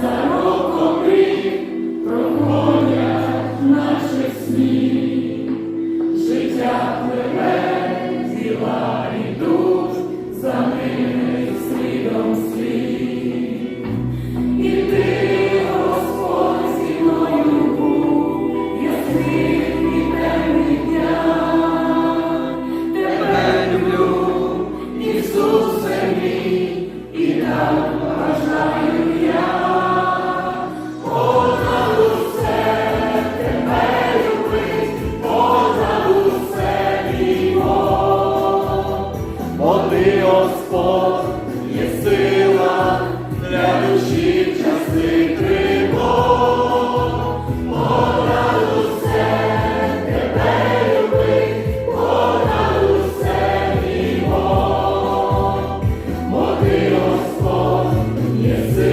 за роком рік проходять наших снів, життя пливе, діла йдуть, за ними слідом слід. І ти, Господь, зі мною був, ясних і. Тебе люблю, Ісусе мій, і так Бо ти, Господь, є сила для душі